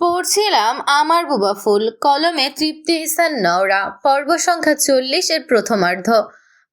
পড়ছিলাম আমার বুবা ফুল, কলমে তৃপ্তি ইহসান নওরা পর্ব সংখ্যা চল্লিশ এর প্রথমার্ধ।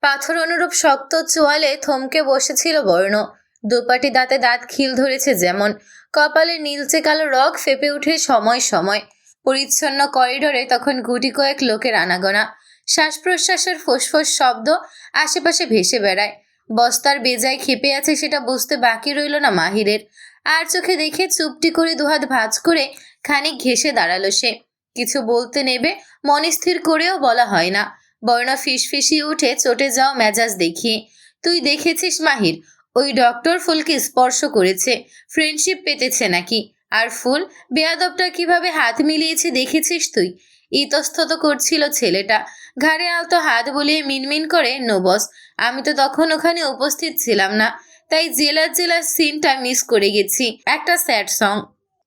পাথর অনুরূপ শক্ত চোয়ালে থমকে বসেছিল বর্ণ। দুপাটি দাঁতে দাঁত খিল ধরেছে যেমন। কপালে নীলচে কালো রগ ফেপে উঠে সময় সময়। পরিচ্ছন্ন করিডোরে তখন গুটি কয়েক লোকের আনাগোনা। শ্বাস প্রশ্বাসের ফোসফোস শব্দ আশেপাশে ভেসে বেড়ায়। বস্তার বেজায় খেপে আছে সেটা বুঝতে বাকি রইল না মাহিরের। আর চোখে দেখে চুপটি করে দুহাত ভাঁজ করে খানিক ঘেসে দাঁড়াল সে। কিছু বলতে নেবে, মনে স্থির করেও বলা হয় না। বর্ণ ফিসফিসিয়ে উঠে চটে যাও মেজাজ দেখিয়ে, তুই দেখেছিস মাহির, ওই ডক্টর ফুলকে স্পর্শ করেছে, ফ্রেন্ডশিপ পেতেছে নাকি? আর ফুল, বেয়াদবটা কীভাবে হাত মিলিয়েছে দেখেছিস তুই? ইতস্তত করছিল ছেলেটা। ঘাড়ে আলতো হাত বলিয়ে মিনমিন করে নোবস আমি তো তখন ওখানে উপস্থিত ছিলাম না। তাই জেলার জেলার সিনটা মিস করে গেছি। একটা স্যাড সং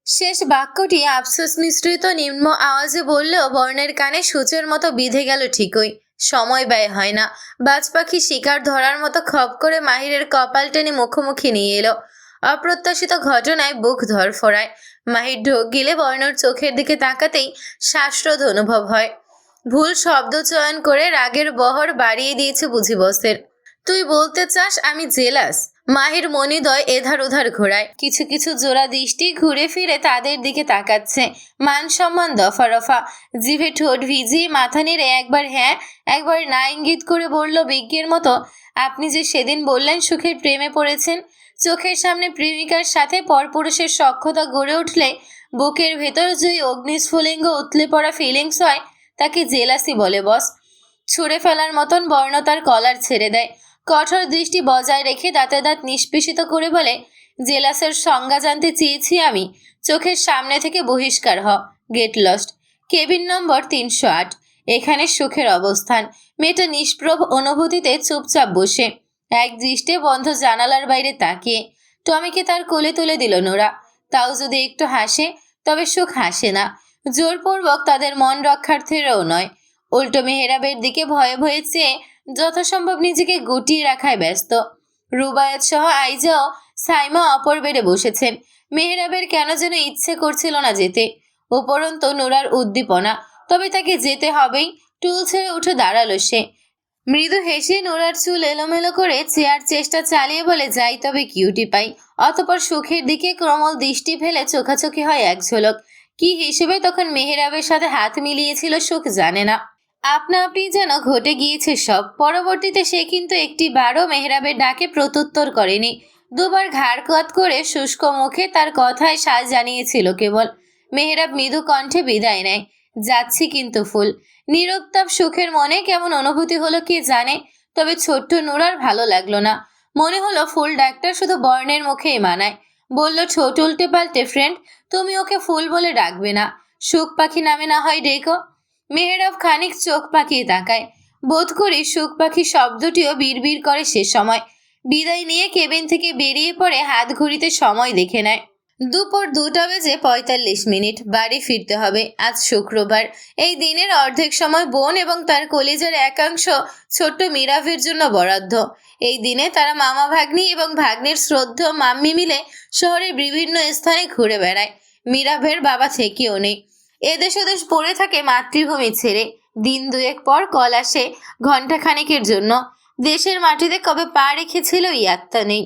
শেষ বাক্যটি আফসোস মিশ্রিত নিম্ন আওয়াজে বললেও বর্ণের কানে সূচের মতো বিধে গেল ঠিকই। সময় ব্যয় হয় না। বাজ পাখি শিকার ধরার মতো খপ করে মাহিরের কপাল টেনে মুখোমুখি নিয়ে এলো। অপ্রত্যাশিত ঘটনায় বুক ধরফরায় মাহির ঢোক গিলে বর্ণর চোখের দিকে তাকাতেই শ্বাসরোধ অনুভব হয়। ভুল শব্দ চয়ন করে রাগের বহর বাড়িয়ে দিয়েছে বুঝি বসের। তুই বলতে চাস আমি জেলাস? মাহির মনিদয় এধার ওধার ঘোরায় কিছু কিছু জোড়া দৃষ্টি ঘুরে ফিরে তাদের দিকে তাকাচ্ছে। মান সম্মান দফা রফা। জিভে ঠোঁট ভিজিয়ে মাথা নেড়ে একবার হ্যাঁ একবার না ইঙ্গিত করে বলল বিজ্ঞের মতো, আপনি যে সেদিন বললেন সুখের প্রেমে পড়েছেন, চোখের সামনে প্রেমিকার সাথে পরপুরুষের সক্ষতা গড়ে উঠলে, বুকের ভেতর যে অগ্নিস্ফুলিঙ্গ উতলে পড়া ফিলিংস হয়, তাকে জেলাসি বলে বস ছুঁড়ে ফেলার মতন বর্ণ তার কলার ছেড়ে দেয়। কঠোর দৃষ্টি বজায় রেখে দাঁতে দাঁত নিষ্পেষিত করে বলে, জেলাসের সংজ্ঞা জানতে চেয়েছি আমি। চোখের সামনে থেকে বহিষ্কার হ। Get lost. কেবিন নম্বর তিনশো আট। এখানে সুখের অবস্থান। মেয়েটা নিষ্প্রভ অনুভূতিতে চুপচাপ বসে। এক দৃষ্টে বন্ধ জানালার বাইরে তাকিয়ে। টমিকে তার কোলে তুলে দিল নোরা। তাও যদি একটু হাসে, তবে সুখ হাসে না। জোরপূর্বক তাদের মন রক্ষার্থেরও নয়। উল্টো মেহেরাবের দিকে ভয়ে ভয়ে চেয়ে যথাসম্ভব নিজেকে গুটিয়ে রাখায় ব্যস্ত। রুবায়ত সহ আইজাও সাইমা অপর বেড়ে বসেছেন মেহেরাবের কেন যেন ইচ্ছে করছিল না যেতে। উপরন্ত নোরার উদ্দীপনা, তবে তাকে যেতে হবেই। টুল ছেড়ে উঠে দাঁড়াল সে। মৃদু হেসে নোরার চুল এলোমেলো করে চেয়ার চেষ্টা চালিয়ে বলে, যাই তবে কিউটি পাই। অতপর সুখের দিকে ক্রমল দৃষ্টি ফেলে চোখাচোখি হয় এক ঝলক। কি হিসেবে তখন মেহেরাবের সাথে হাত মিলিয়েছিল সুখ জানে না। আপনা আপনি যেন ঘটে গিয়েছে সব। পরবর্তীতে সে কিন্তু একটি বারও মেহরাবের ডাকে প্রত্যুত্তর করেনি। দুবার ঘাড় কাত করে শুষ্ক মুখে তার কথায় সাজ জানিয়েছিল কেবল, মেহরাব মৃদু কণ্ঠে বিদায় নেয়। যাচ্ছি কিন্তু ফুল। নিরুত্তাপ সুখের মনে কেমন অনুভূতি হলো কে জানে, তবে ছোট্ট নুরার ভালো লাগল না। মনে হলো ফুল ডাক্তার শুধু বর্ণের মুখেই মানায়। বলল, ছোট উল্টে পাল্টে ফ্রেন্ড তুমি ওকে ফুল বলে ডাকবে না। সুখ পাখি নামে না হয় ডেকো। মেহেরাব খানিক চোখ পাকিয়ে তাকায় বোধ করি সুখ পাখি শব্দটিও বিড়বিড় করে সে সময়। বিদায় নিয়ে কেবিন থেকে বেরিয়ে পড়ে হাত ঘড়িতে সময় দেখে নেয়। দুপুর দুটা বেজে পঁয়তাল্লিশ মিনিট। বাড়ি ফিরতে হবে আজ শুক্রবার। এই দিনের অর্ধেক সময় বোন এবং তার কলেজের একাংশ ছোট্ট মিরাভের জন্য বরাদ্দ। এই দিনে তারা মামা ভাগ্নি এবং ভাগ্নির শ্রদ্ধ মাম্মি মিলে শহরের বিভিন্ন স্থানে ঘুরে বেড়ায়। মিরাভের বাবা থেকেও নেই। এদেশ ওদেশ পড়ে থাকে মাতৃভূমি ছেড়ে। দিন দুয়েক পর কল আসে ঘণ্টাখানেকের জন্য। দেশের মাটিতে কবে পা রেখেছিল ইয়াত্তা নেই।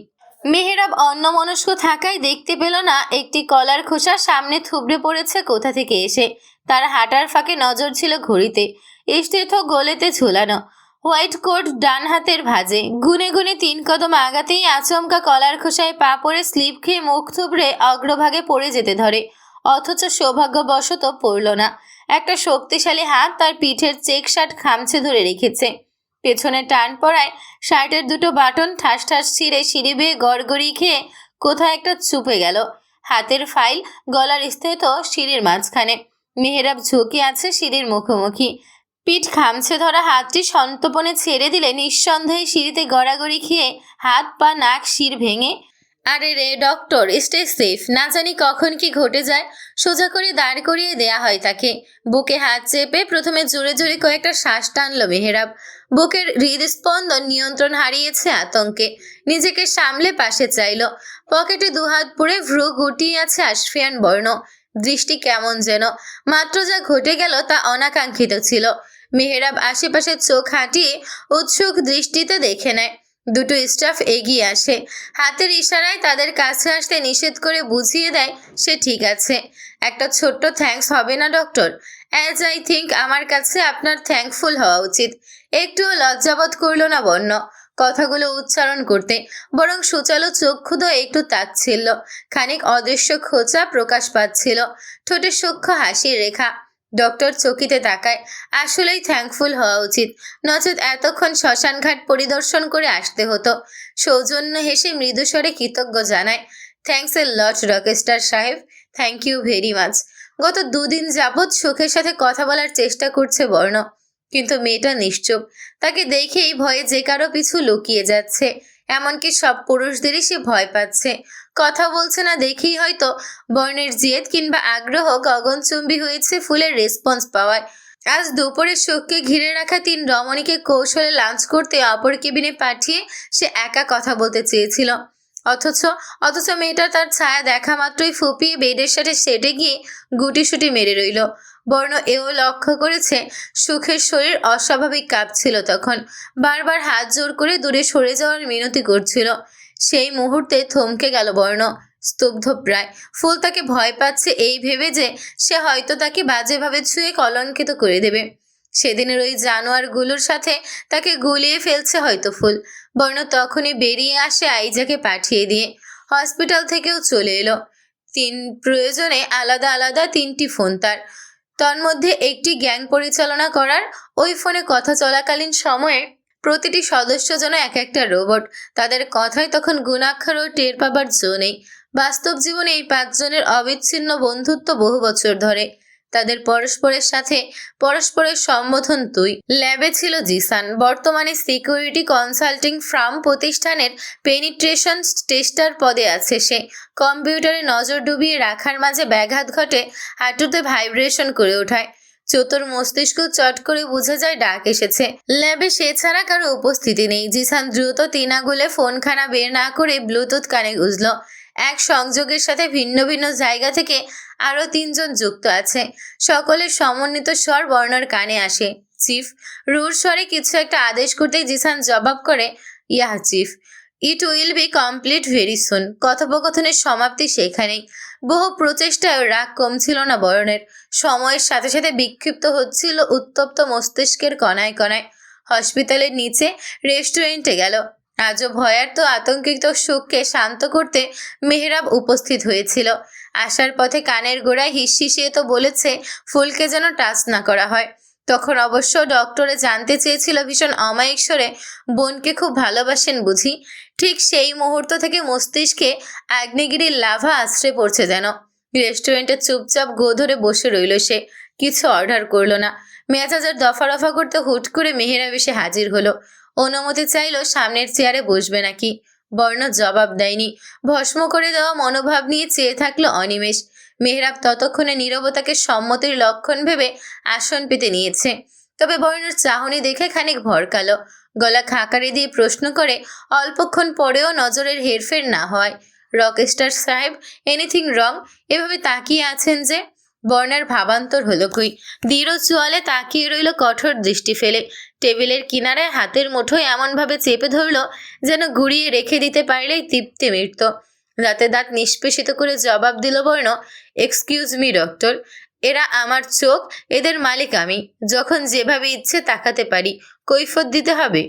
মেহেরাব অন্যমনস্ক থাকায় দেখতে পেল না, একটি কলার খোসা সামনে থুবড়ে পড়েছে কোথা থেকে এসে। তার হাঁটার ফাঁকে নজর ছিল ঘড়িতে। ইষ্টেথ গোলেতে ঝুলানো। হোয়াইট কোট ডান হাতের ভাজে। গুনে গুনে তিন কদম আগাতেই আচমকা কলার খোসায় পা পড়ে স্লিপ খেয়ে মুখ থুবড়ে অগ্রভাগে পড়ে যেতে ধরে। অথচ সৌভাগ্যবশত পড়ল না। একটা শক্তিশালী হাত তার পিঠের চেক শার্ট খামছে ধরে রেখেছে। পেছনে টান পড়ায় শার্টের দুটো বাটন ঠাস ঠাস ছিঁড়ে সিঁড়ি বেয়ে গড়গড়ি খেয়ে কোথায় একটা চুপে গেল। হাতের ফাইল গলার স্থিত সিঁড়ির মাঝখানে। মেহেরাব ঝুঁকে আছে সিঁড়ির মুখোমুখি। পিঠ খামছে ধরা হাতটি সন্তপনে ছেড়ে দিলে নিঃসন্দেহে সিঁড়িতে গড়াগড়ি খেয়ে হাত পা নাক শির ভেঙে আরে রে ডক্টর স্টে সেফ না জানি কখন কি ঘটে যায়, সোজা করে দাঁড় করিয়ে দেয়া হয় তাকে। বুকে হাত চেপে প্রথমে জোরে জোরে কয়েকটা শ্বাস টানলো মেহেরাব। বুকের হৃদস্পন্দন নিয়ন্ত্রণ হারিয়েছে আতঙ্কে। নিজেকে সামলে পাশে চাইলো। পকেটে দুহাত পুড়ে ভ্রু গুটিয়ে আছে আশফিয়ান বর্ণ। দৃষ্টি কেমন যেন। মাত্র যা ঘটে গেল তা অনাকাঙ্ক্ষিত ছিল। মেহেরাব আশেপাশে চোখ হাঁটিয়ে উৎসুক দৃষ্টিতে দেখে নেয়। দুটো স্টাফ এগিয়ে আসে। হাতের ইশারায় তাদের কাছে আসতে নিষেধ করে বুঝিয়ে দেয়, সে ঠিক আছে। একটা ছোট্ট থ্যাঙ্কস হবে না ডক্টর অ্যাজ আই থিঙ্ক আমার কাছে আপনার থ্যাঙ্কফুল হওয়া উচিত। একটুও লজ্জাবোধ করল না বন্য কথাগুলো উচ্চারণ করতে বরং সুচালো চক্ষুদো একটু তাচ্ছিল খানিক অদৃশ্য খোঁচা প্রকাশ পাচ্ছিল। ঠোঁটে সূক্ষ্ম হাসির রেখা। ডক্টর চকিতে তাকায়, আসলেই থ্যাঙ্কফুল হওয়া উচিত। নচেত এতক্ষণ শ্মশানঘাট পরিদর্শন করে আসতে হতো। সৌজন্য হেসে মৃদুস্বরে কৃতজ্ঞ জানায় থ্যাঙ্কস এ লট রকেস্টার সাহেব। থ্যাংক ইউ ভেরি মাচ গত দুদিন যাবৎ সুখের সাথে কথা বলার চেষ্টা করছে বর্ণ, কিন্তু মেয়েটা নিশ্চুপ। তাকে দেখেই ভয়ে যে কারও পিছু লুকিয়ে যাচ্ছে। এমনকি সব পুরুষদেরই সে ভয় পাচ্ছে। কথা বলছে না দেখেই হয়তো বর্ণের জেদ কিংবা আগ্রহ গগনচুম্বী হয়েছে ফুলের রেসপন্স পাওয়ায়। আজ দুপুরে শোককে ঘিরে রাখা তিন রমণীকে কৌশলে লাঞ্চ করতে অপর কেবিনে পাঠিয়ে সে একা কথা বলতে চেয়েছিল। অথচ অথচ মেয়েটা তার ছায়া দেখা মাত্রই ফুপিয়ে বেডের সাথে সেটে গিয়ে গুটিসুটি মেরে রইল। বর্ণ এও লক্ষ্য করেছে, সুখের শরীর অস্বাভাবিক কাঁপছিল তখন। বারবার হাত জোর করে দূরে সরে যাওয়ার মিনতি করছিল। সেই মুহূর্তে থমকে গেল বর্ণ, স্তব্ধ প্রায়। ফুল তাকে ভয় পাচ্ছে এই ভেবে যে সে হয়তো তাকে বাজেভাবে ছুঁয়ে কলঙ্কিত করে দেবে। সেদিনের ওই জানোয়ারগুলোর সাথে তাকে গুলিয়ে ফেলছে হয়তো ফুল। বর্ণ তখনই বেরিয়ে আসে আইজাকে পাঠিয়ে দিয়ে। হসপিটাল থেকেও চলে এলো। তিন প্রয়োজনে আলাদা আলাদা তিনটি ফোন তার। তন্মধ্যে একটি গ্যাং পরিচালনা করার, ওই ফোনে কথা চলাকালীন সময়ে প্রতিটি সদস্য যেন এক একটা রোবট। তাদের কথায় তখন গুণাক্ষর ও টের পাবার জো নেই। বাস্তব জীবনে এই পাঁচজনের অবিচ্ছিন্ন বন্ধুত্ব বহু বছর ধরে। তাদের পরস্পরের সাথে পরস্পরের সম্বোধন তুই। ল্যাবে ছিল জিসান। বর্তমানে সিকিউরিটি কনসাল্টিং ফার্ম প্রতিষ্ঠানের পেনিট্রেশন টেস্টার পদে আছে সে। কম্পিউটারে নজর ডুবিয়ে রাখার মাঝে ব্যাঘাত ঘটে, হাঁটুতে ভাইব্রেশন করে ওঠায়। চতুর মস্তিষ্ক চট করে বোঝা যায় ডাক এসেছে। ল্যাবে সে ছাড়া কারও উপস্থিতি নেই। জিসান দ্রুত তিন আঙুলে ফোনখানা বের না করে ব্লুটুথ কানে গুজল। এক সংযোগের সাথে ভিন্ন ভিন্ন জায়গা থেকে আরও তিনজন যুক্ত আছে। সকলের সমন্বিত স্বর বর্ণার কানে আসে। চিফ, রুর স্বরে কিছু একটা আদেশ করতেই জিসান জবাব করে, yeah, chief, it will be complete very soon. কথোপকথনের সমাপ্তি সেখানেই। বহু প্রচেষ্টায় রাগ কমছিল না বরণের। সময়ের সাথে সাথে বিক্ষিপ্ত হচ্ছিল উত্তপ্ত মস্তিষ্কের কণায় কণায়। হসপিটালের নিচে রেস্টুরেন্টে গেল। আজও ভয়ার্ত আতঙ্কিত সুখকে শান্ত করতে মেহরাব উপস্থিত হয়েছিল। আসার পথে কানের গোড়ায় হিসিয়ে তো বলেছে, ফুলকে যেন টাচ না করা হয়। তখন অবশ্য ডক্টরে জানতে চেয়েছিল ভীষণ অমায়িক স্বরে, বোনকে খুব ভালোবাসেন বুঝি। ঠিক সেই মুহূর্ত থেকে মস্তিষ্কে আগ্নেয়গিরির লাভা আশ্রে পড়ছে যেন। রেস্টুরেন্টে চুপচাপ গো ধরে বসে রইল সে। কিছু অর্ডার করল না। মেয়াজাজার দফা রফা করতে হুট করে মেহেরা এসে হাজির হলো। অনুমতি চাইলো সামনের চেয়ারে বসবে নাকি? বর্ণ জবাব দেয়নি। ভস্ম করে দেওয়া মনোভাব নিয়ে চেয়ে থাকল অনিমেষ। মেহরাব ততক্ষণে নীরবতাকে সম্মতির লক্ষণ ভেবে আসন পেতে নিয়েছে। তবে বর্ণর চাহনি দেখে খানিক ভরকালো। গলা খাকারি দিয়ে প্রশ্ন করে, অল্পক্ষণ পরেও নজরের হেরফের না হয় রকস্টার সাহেব এনিথিং রং এভাবে তাকিয়ে আছেন যে? বর্ণার ভাবান্তর হলো কই। দৃঢ় চোয়ালে তাকিয়ে রইল কঠোর দৃষ্টি ফেলে। টেবিলের কিনারায় হাতের মুঠোয় এমনভাবে চেপে ধরল যেন গুড়িয়ে রেখে দিতে পারলেই তৃপ্তি মিটত। দাঁতে দাঁত নিষ্পেষিত করে জবাব দিল বর্ণ এক্সকিউজ মি ডক্টর এরা আমার চোখ, এদের মালিক আমি। যখন যেভাবে ইচ্ছে তাকাতে পারি। কৈফত দিতে হবে?